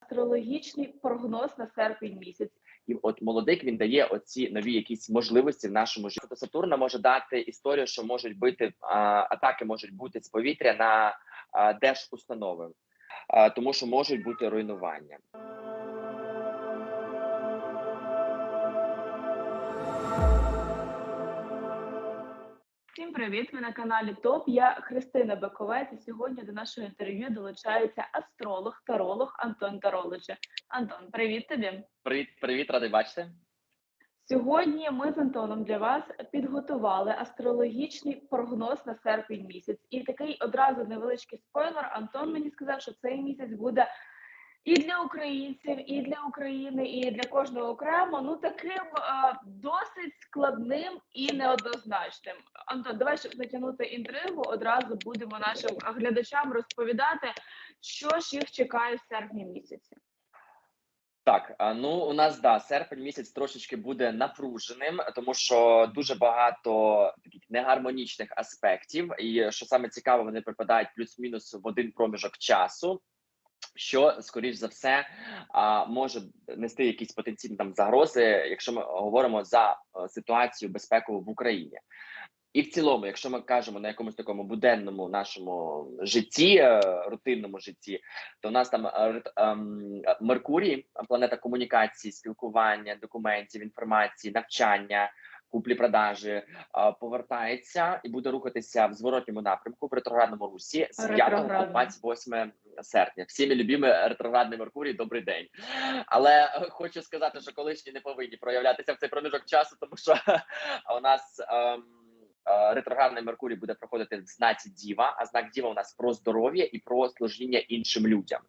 астрологічний прогноз на серпень місяць. І от молодик він дає оці нові якісь можливості в нашому житті. Тобто Сатурна може дати історію, що можуть бути атаки, можуть бути з повітря на а, держустанови, тому що можуть бути руйнування. Всім привіт! Ви на каналі ТОП. Я Христина Баковець. І сьогодні до нашого інтерв'ю долучається астролог, таролог Антон Таролича. Антон, привіт тобі! Привіт, привіт, радий бачити. Сьогодні ми з Антоном для вас підготували астрологічний прогноз на серпень місяць. І такий одразу невеличкий спойлер. Антон мені сказав, що цей місяць буде і для українців, і для України, і для кожного окремо. Ну таким е, досить складним і неоднозначним. Антон, давай щоб затягнути інтригу, одразу будемо нашим глядачам розповідати, що ж їх чекає в серпні місяці. Так, ну у нас да серпень місяць трошечки буде напруженим, тому що дуже багато таких негармонічних аспектів, і що саме цікаво, вони припадають плюс-мінус в один проміжок часу. Що скоріш за все може нести якісь потенційні там загрози, якщо ми говоримо за е, ситуацію безпекову в Україні, і в цілому, якщо ми кажемо на якомусь такому буденному нашому житті, е, рутинному житті, то у нас там е, ем, Меркурій, планета комунікації, спілкування, документів, інформації, навчання. Куплі-продажі повертається і буде рухатися в зворотньому напрямку в ретроградному русі з 5 по Ретроградно. 28 серпня. Всіми любимий ретроградний Меркурій. Добрий день. Але е, хочу сказати, що колишні не повинні проявлятися в цей проміжок часу, тому що у нас ем, е, ретроградний Меркурій буде проходити в знаці Діва, а знак Діва у нас про здоров'я і про служіння іншим людям.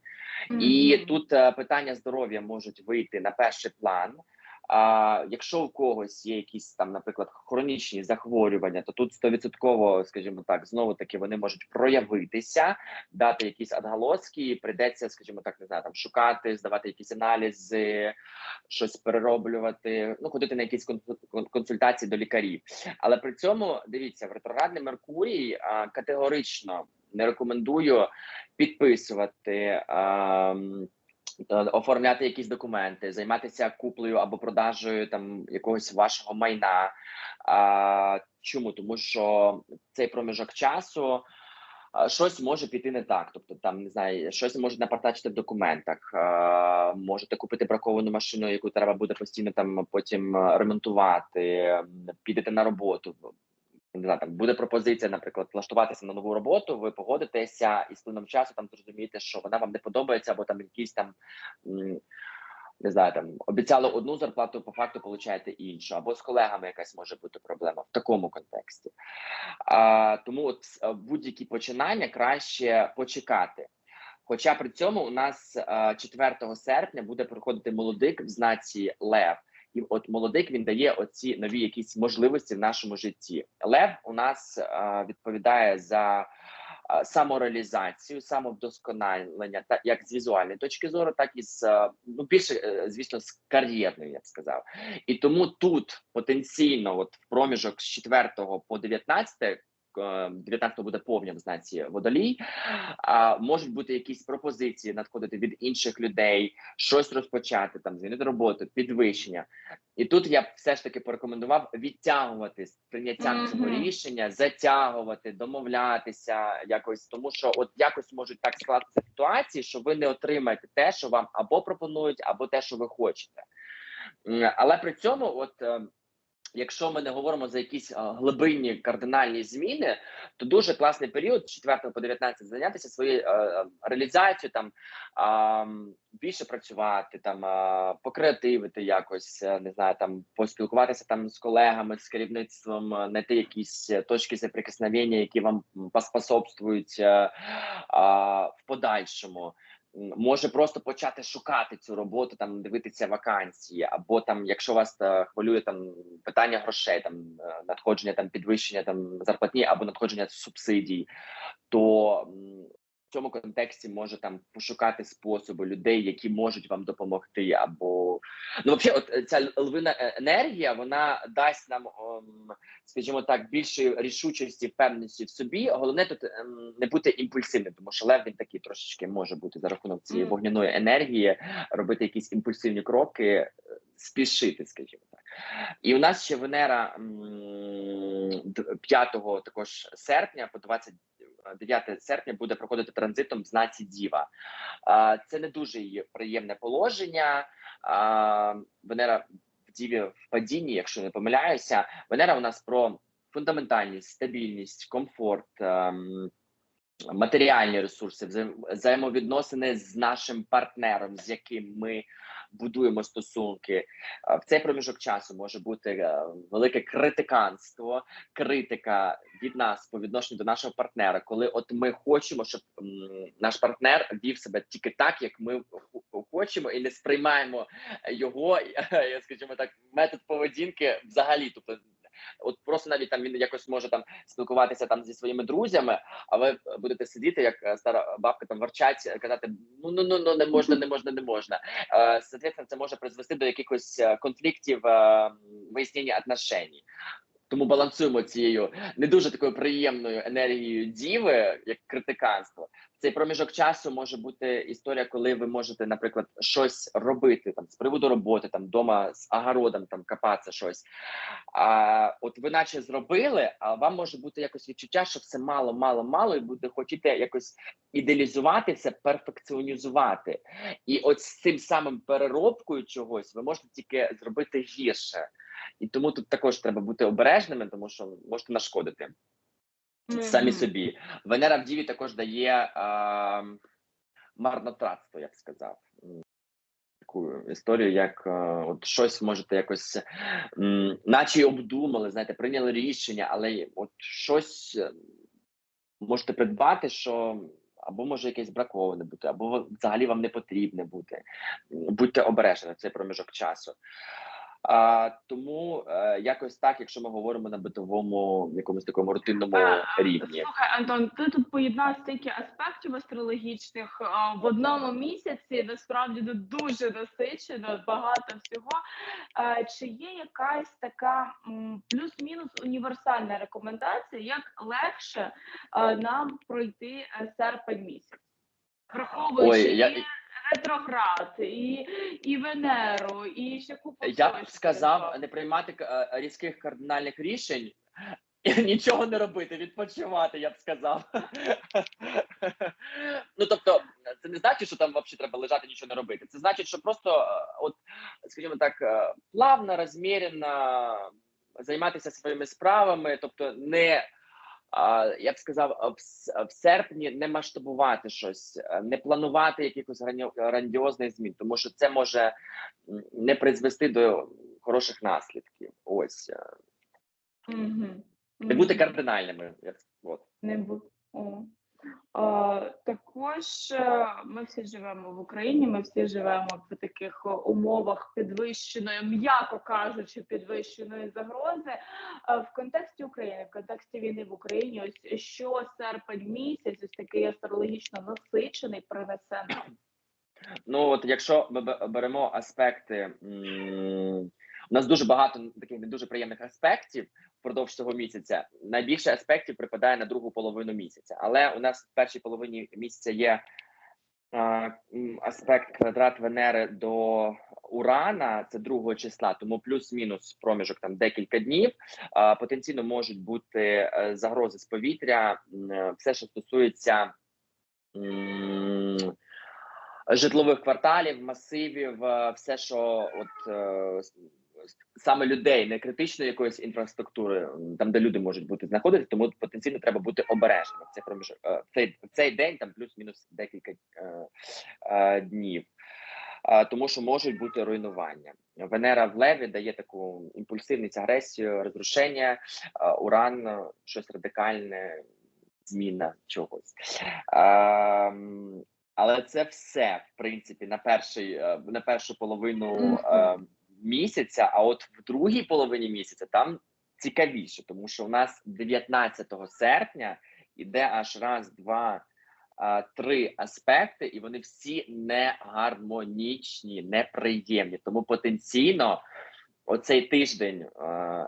І тут е, питання здоров'я можуть вийти на перший план. А якщо у когось є якісь там, наприклад, хронічні захворювання, то тут стовідсотково, скажімо так, знову таки вони можуть проявитися, дати якісь отголоски, і прийдеться, скажімо так, не знаю, там шукати, здавати якісь аналізи, щось перероблювати, ну ходити на якісь консу- консультації до лікарів. Але при цьому дивіться, в ретроградний Меркурій а, категорично не рекомендую підписувати. А, Оформляти якісь документи, займатися куплею або продажею там якогось вашого майна. А, чому? Тому що цей проміжок часу а, щось може піти не так. Тобто, там не знаю, щось може напартачити в документах. А, можете купити браковану машину, яку треба буде постійно там потім е, ремонтувати, підете на роботу. Не знаю, там буде пропозиція, наприклад, влаштуватися на нову роботу. Ви погодитеся, і з плином часу там зрозумієте, що вона вам не подобається, або там якісь там не знаю, там обіцяли одну зарплату, по факту получаєте іншу, або з колегами якась може бути проблема в такому контексті. А, тому от е, будь-які починання краще почекати. Хоча при цьому у нас е, 4 серпня буде проходити молодик в знаці Лев. І от молодик він дає оці нові якісь можливості в нашому житті. Лев у нас е, відповідає за е, самореалізацію, самовдосконалення, та як з візуальної точки зору, так і з е, ну більше, звісно, з кар'єрної, я б сказав. І тому тут потенційно, от в проміжок з 4 по 19, е, 19 буде повня в знаці водолій. А можуть бути якісь пропозиції надходити від інших людей, щось розпочати, там змінити роботу, підвищення. І тут я б все ж таки порекомендував відтягувати з прийняттям цього рішення, затягувати, домовлятися якось, тому що от якось можуть так скластися ситуації, що ви не отримаєте те, що вам або пропонують, або те, що ви хочете. Але при цьому, от. Е, Якщо ми не говоримо за якісь глибинні кардинальні зміни, то дуже класний період з 4 по 19 зайнятися своєю е, реалізацією, там більше працювати, там покреативити якось, е, не знаю, там поспілкуватися там з колегами, з керівництвом, е, знайти якісь е, точки соприкосновення, які вам поспособствують е, в подальшому. Може просто почати шукати цю роботу, там дивитися вакансії, або там, якщо вас та, хвилює там питання грошей, там е, надходження, там підвищення там зарплатні або надходження субсидій, то цьому контексті може там пошукати способи людей, які можуть вам допомогти, або ну взагалі, от ця львина е- енергія, вона дасть нам, ем, скажімо так, більше рішучості, впевненості в собі. Головне тут ем, не бути імпульсивним, тому що лев він такий трошечки може бути за рахунок цієї вогняної енергії, робити якісь імпульсивні кроки, е, спішити, скажімо так. І у нас ще Венера м, 5 також серпня по 29 серпня буде проходити транзитом в знаці Діва. Це не дуже її приємне положення. Венера в Діві в падінні, якщо не помиляюся. Венера у нас про фундаментальність, стабільність, комфорт. Матеріальні ресурси, взаєм- взаємовідносини з нашим партнером, з яким ми будуємо стосунки. В цей проміжок часу може бути е, велике критиканство, критика від нас по відношенню до нашого партнера, коли от ми хочемо, щоб наш партнер вів себе тільки так, як ми хочемо, і не сприймаємо його, скажімо так, метод поведінки взагалі. Тобто, от просто навіть там він якось може там спілкуватися там зі своїми друзями, а ви будете сидіти, як е, стара бабка там ворчать, е, казати: ну ну ну ну не можна, не можна, не можна. Е, Соответственно, це може призвести до якихось конфліктів, вияснення отношень. Тому балансуємо цією не дуже такою приємною енергією діви, як критиканство. Цей проміжок часу може бути історія, коли ви можете, наприклад, щось робити там з приводу роботи, там вдома з огородом, там копатися щось. А от ви наче зробили, а вам може бути якось відчуття, що все мало, мало, мало, і буде хочете якось ідеалізувати все, перфекціонізувати. І от з цим самим переробкою чогось ви можете тільки зробити гірше. І тому тут також треба бути обережними, тому що можете нашкодити самі собі. Венера в Діві також дає а, марнотратство, я б сказав. Таку історію, як а, от щось можете якось, м, наче й обдумали, знаєте, прийняли рішення, але от щось е, можете придбати, що або може якесь браковане бути, або взагалі вам не потрібне бути. Будьте обережні в цей проміжок часу. А, тому е, якось так, якщо ми говоримо на битовому якомусь такому рутинному А, а, рівні. Слухай, Антон, ти тут поєднав стільки аспектів астрологічних а, в одному місяці. Насправді дуже насичено, багато всього. А, Чи є якась така плюс-мінус універсальна рекомендація, як легше а, нам пройти е, серпень місяць? Враховуючи Ой, я- ретроград, і, і Венеру, і ще купу Я б сказав не приймати е, різких кардинальних рішень. І нічого не робити, відпочивати, я б сказав. ну тобто, це не значить, що там взагалі треба лежати, нічого не робити. Це значить, що просто, е, от, скажімо так, е, плавно, розмірено займатися своїми справами, тобто не. Я б сказав, в серпні не масштабувати щось, е, не планувати якихось грандіозних змін, тому що це може не призвести до хороших наслідків. Ось угу. Не бути кардинальними. От. Не бу... А, також е, ми всі живемо в Україні, ми всі живемо в таких умовах підвищеної, м'яко кажучи, підвищеної загрози. В контексті України, в контексті війни в Україні, ось що серпень місяць, ось такий астрологічно насичений принесе нам. Ну от якщо ми бе- беремо аспекти, у нас дуже багато таких не дуже приємних аспектів впродовж цього місяця. Найбільше аспектів припадає на другу половину місяця, але у нас в першій половині місяця є м, аспект квадрат Венери до Урана, це другого числа, тому плюс-мінус проміжок там декілька днів. А, потенційно можуть бути е, загрози з повітря, е, все, що стосується. житлових кварталів, масивів, е, все, що от е, саме людей, не критичної якоїсь інфраструктури, там де люди можуть бути знаходитися, тому потенційно треба бути обережним в цей проміжок е, в цей в цей день, там плюс-мінус декілька е, е, днів. Е, Тому що можуть бути руйнування. Венера в Леві дає таку імпульсивність, агресію, розрушення, е, уран, щось радикальне, зміна чогось. Але це все, в принципі, на перший на першу половину е, місяця. А от в другій половині місяця там цікавіше, тому що у нас 19 серпня іде аж раз, два, три аспекти, і вони всі не гармонічні, неприємні. Тому потенційно оцей тиждень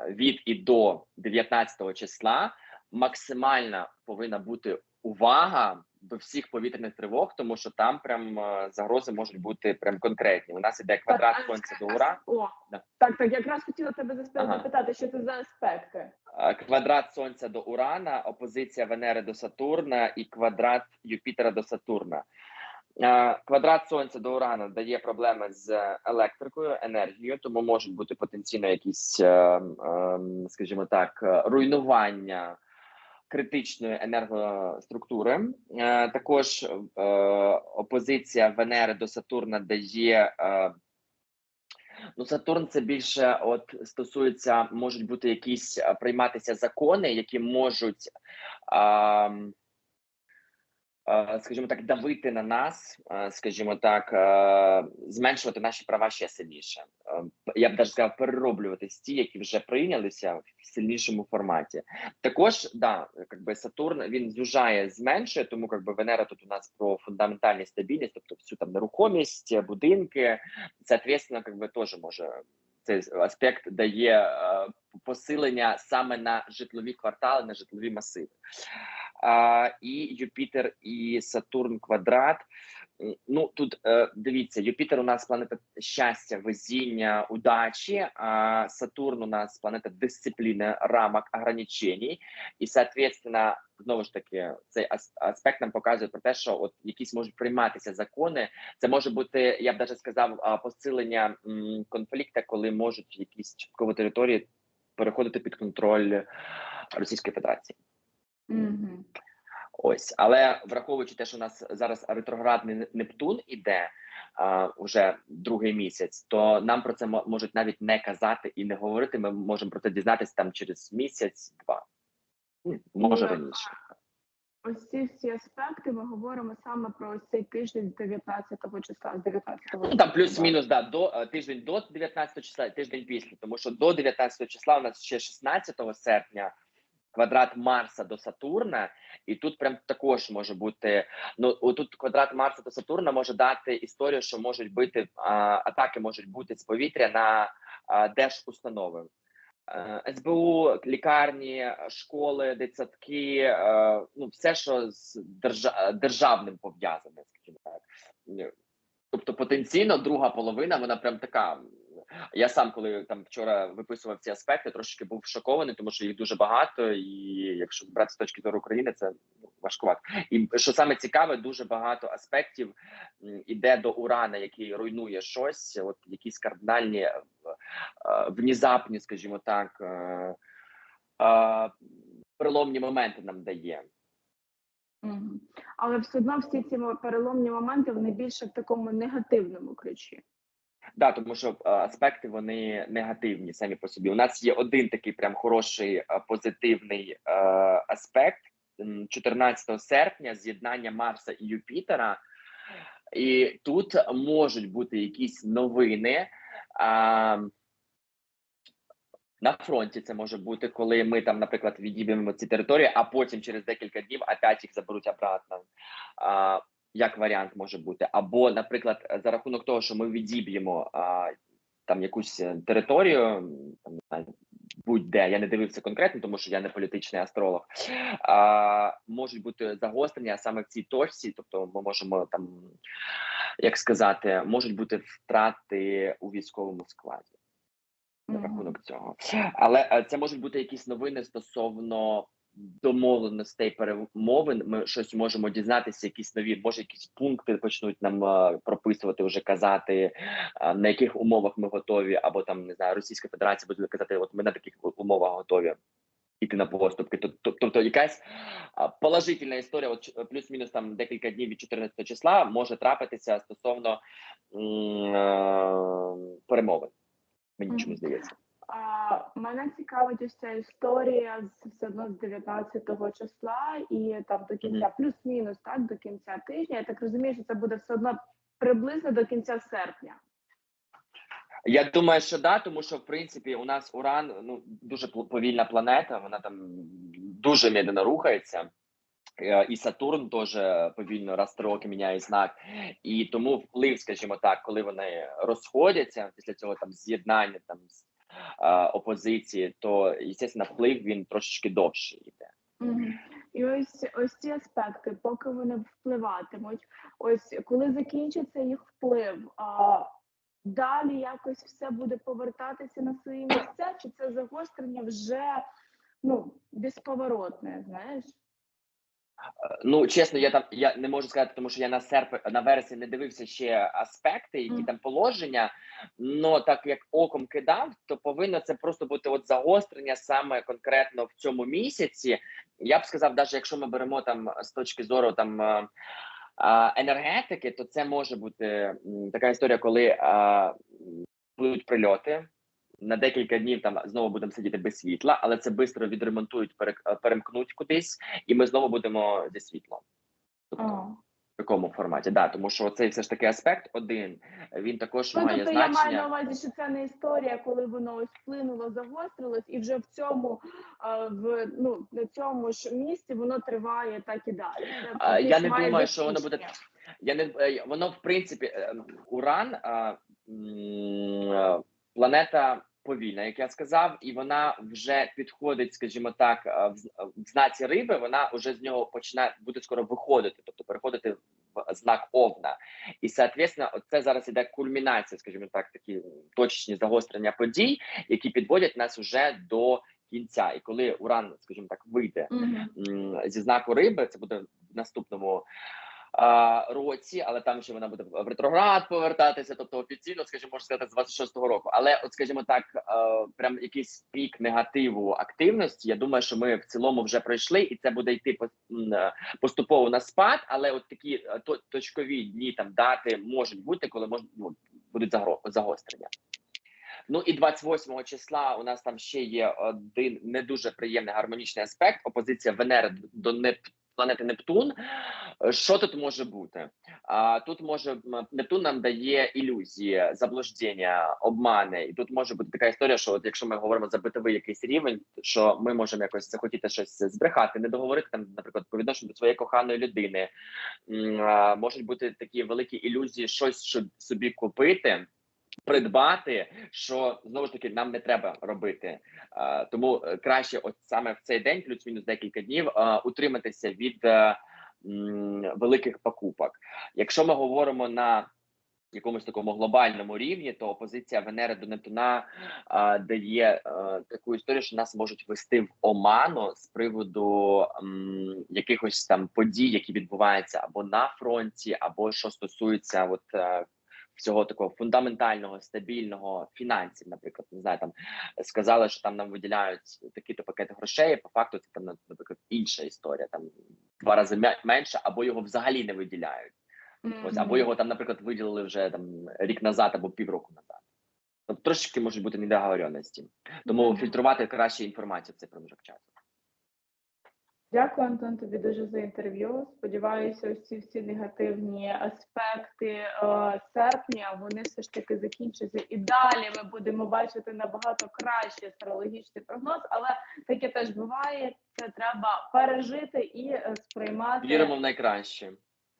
від і до 19 числа максимальна повинна бути увага до всіх повітряних тривог, тому що там прям загрози можуть бути прям конкретні. У нас іде квадрат Так, сонця до ура. О, Да. так, так, якраз хотіла тебе Ага. запитати, що це за аспекти. Е, Квадрат Сонця до Урана, опозиція Венери до Сатурна і квадрат Юпітера до Сатурна. Е, Квадрат Сонця до Урана дає проблеми з електрикою, енергією, тому можуть бути потенційно якісь, е, е, скажімо так, е, руйнування критичної енергоструктури. Е, Також е, опозиція Венери до Сатурна дає. е, Ну, Сатурн це більше от стосується, можуть бути якісь прийматися закони, які можуть, скажімо так, давити на нас, скажімо так, зменшувати наші права ще сильніше. Я б навіть сказав, перероблювати ті, які вже прийнялися в сильнішому форматі. Також да, якби Сатурн він зужає, зменшує, тому якби Венера тут у нас про фундаментальну стабільність, тобто всю там нерухомість, будинки, соответственно, бы тоже може цей аспект дає посилення саме на житлові квартали, на житлові масиви. І Юпітер і Сатурн квадрат. Ну тут е, дивіться, Юпітер у нас планета щастя, везіння, удачі. А Сатурн у нас планета дисципліни, рамок, ограничень. І, соответственно, знову ж таки, цей ас- аспект нам показує про те, що от якісь можуть прийматися закони. Це може бути, я б навіть сказав, посилення конфлікту, коли можуть якісь часткові території переходити під контроль Російської Федерації. Угу. Ось, але враховуючи те, що у нас зараз ретроградний Нептун іде а, уже другий місяць, то нам про це мо- можуть навіть не казати і не говорити. Ми можемо про це дізнатися там через місяць-два, може Ну, раніше. Ось ці всі аспекти ми говоримо саме про ось цей тиждень з 19 числа, з 19 Ну там плюс-мінус да до е, тиждень до 19 числа, тиждень після, тому що до 19 числа у нас ще 16 серпня. Квадрат Марса до Сатурна, і тут прям також може бути. Ну тут квадрат Марса до Сатурна може дати історію, що можуть бути а, атаки, можуть бути з повітря на а, держустанови. Е, СБУ, лікарні, школи, дитсадки, е, ну все, що з держа- державним пов'язане, скажімо так. Тобто потенційно друга половина, вона прям така. Я сам, коли там вчора виписував ці аспекти, трошки був шокований, тому що їх дуже багато, і якщо брати з точки зору України, це ну, важкувато. І що саме цікаве, дуже багато аспектів іде до урана, який руйнує щось, от якісь кардинальні, е, е, внезапні, скажімо так, е, переломні моменти нам дає. Але все одно всі ці переломні моменти вони більше в такому негативному ключі. Да, тому що е, аспекти вони негативні самі по собі. У нас є один такий прям хороший е, позитивний е, аспект. 14 серпня з'єднання Марса і Юпітера, і тут можуть бути якісь новини. А, на фронті це може бути, коли ми там, наприклад, відіб'ємо ці території, а потім через декілька днів опять їх заберуть обратно. А, як варіант може бути, або, наприклад, за рахунок того, що ми відіб'ємо а, там якусь е, територію, там будь-де я не дивився конкретно, тому що я не політичний астролог. А, можуть бути загострення саме в цій точці, тобто ми можемо там, як сказати, можуть бути втрати у військовому складі за рахунок цього. Але е, це можуть бути якісь новини стосовно домовленостей перемовин. Ми щось можемо дізнатися, якісь нові, може, якісь пункти почнуть нам е, прописувати, вже казати, е, на яких умовах ми готові, або там не знаю, Російська Федерація буде казати, от ми на таких умовах готові. Іти на поступки, Тоб- тоб- тобто якась положительна історія, от плюс-мінус там декілька днів від 14 числа може трапитися стосовно е, перемовин. Мені чому здається. А, мене цікавить ось ця історія з все одно з 19 числа і там до кінця, плюс-мінус, так, до кінця тижня. Я так розумію, що це буде все одно приблизно до кінця серпня. Я думаю, що да, тому що в принципі у нас Уран ну дуже повільна планета, вона там дуже медленно рухається. Е, І Сатурн теж повільно раз три роки міняє знак, і тому вплив, скажімо так, коли вони розходяться після цього там з'єднання там з опозиції, то звісно, вплив він трошечки довше йде. І ось ось ці аспекти, поки вони впливатимуть, ось коли закінчиться їх вплив, а далі якось все буде повертатися на свої місця, чи це загострення вже ну безповоротне, знаєш? Ну чесно, я там я не можу сказати, тому що я на серп на вересень не дивився ще аспекти, які Мгм. там положення. Но так як оком кидав, то повинно це просто бути от загострення саме конкретно в цьому місяці. Я б сказав, навіть якщо ми беремо там з точки зору там. е, е, енергетики, то це може бути така історія, коли е, будуть прильоти. На декілька днів там знову будемо сидіти без світла, але це швидко відремонтують, перек- е, перемкнуть кудись, і ми знову будемо зі світлом. Тобто А. в такому форматі, да, тому що цей все ж таки аспект один. Він також Ну, має тобто я маю на увазі, що це не історія, коли воно ось вплинуло, загострилось, і вже в цьому в ну на цьому ж місці воно триває так і далі. Це А, я не думаю, що воно буде. Я не е, воно в принципі е, уран а, м, е, планета повільна, як я сказав, і вона вже підходить, скажімо так, е, в з- в знаці риби. Вона вже з нього починає буде скоро виходити, тобто переходити в знак Овна. І соответственно, це зараз іде кульмінація, скажімо так, такі точечні загострення подій, які підводять нас уже до кінця. І коли уран, скажімо так, вийде Мгм. м, зі знаку риби. Це буде в наступному році, але там ще вона буде в ретроград повертатися. Тобто офіційно, скажімо, можна сказати, з 26-го року. Але, от, скажімо так, е, прям якийсь пік негативу активності. Я думаю, що ми в цілому вже пройшли, і це буде йти е, поступово на спад. Але от такі е, то- точкові дні там дати можуть бути, коли мож, ну, будуть загострення. Ну і 28 числа у нас там ще є один не дуже приємний гармонічний аспект. Опозиція Венери до Неп... планети Нептун. Що тут може бути? А тут може Нептун нам дає ілюзії, заблуждення, обмани, і тут може бути така історія, що от якщо ми говоримо за битовий якийсь рівень, що ми можемо якось захотіти щось збрехати, не договорити там, наприклад, по відношенню до своєї коханої людини. А, Можуть бути такі великі ілюзії, щось щоб собі купити. Придбати, що знову ж таки нам не треба робити, тому е, краще, от саме в цей день, плюс-мінус декілька днів, е, утриматися від е, великих покупок. Якщо ми говоримо на якомусь такому глобальному рівні, то опозиція Венери до Нептуна е, дає е, таку історію, що нас можуть вести в оману з приводу м, якихось там подій, які відбуваються або на фронті, або що стосується от. Всього такого фундаментального, стабільного фінансів, наприклад, не знаю, там сказали, що там нам виділяють такі-то пакети грошей. По факту це там, наприклад, інша історія, там два рази менше, або його взагалі не виділяють. Ось або його там, наприклад, виділили вже там рік назад або півроку назад. Тобто трошки можуть бути недоговоренності. Тому Мгм. фільтрувати краще інформацію в цей проміжок часу. Дякую, Антон, тобі дуже за інтерв'ю. Сподіваюся, ось ці всі негативні аспекти е, серпня вони все ж таки закінчаться, і далі ми будемо бачити набагато кращий астрологічний прогноз. Але таке теж буває. Це треба пережити і е, сприймати Віримо в найкраще.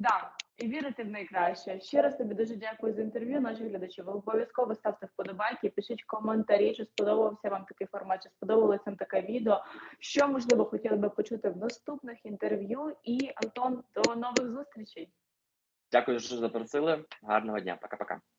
Да, і вірити в найкраще. Ще раз тобі дуже дякую за інтерв'ю. Наші глядачі. Ви обов'язково ставте вподобайки, пишіть коментарі, чи сподобався вам такий формат, чи сподобалося вам таке відео. Що можливо хотіли би почути в наступних інтерв'ю. І Антон, до нових зустрічей. Дякую, що запросили. Гарного дня. Пока-пока.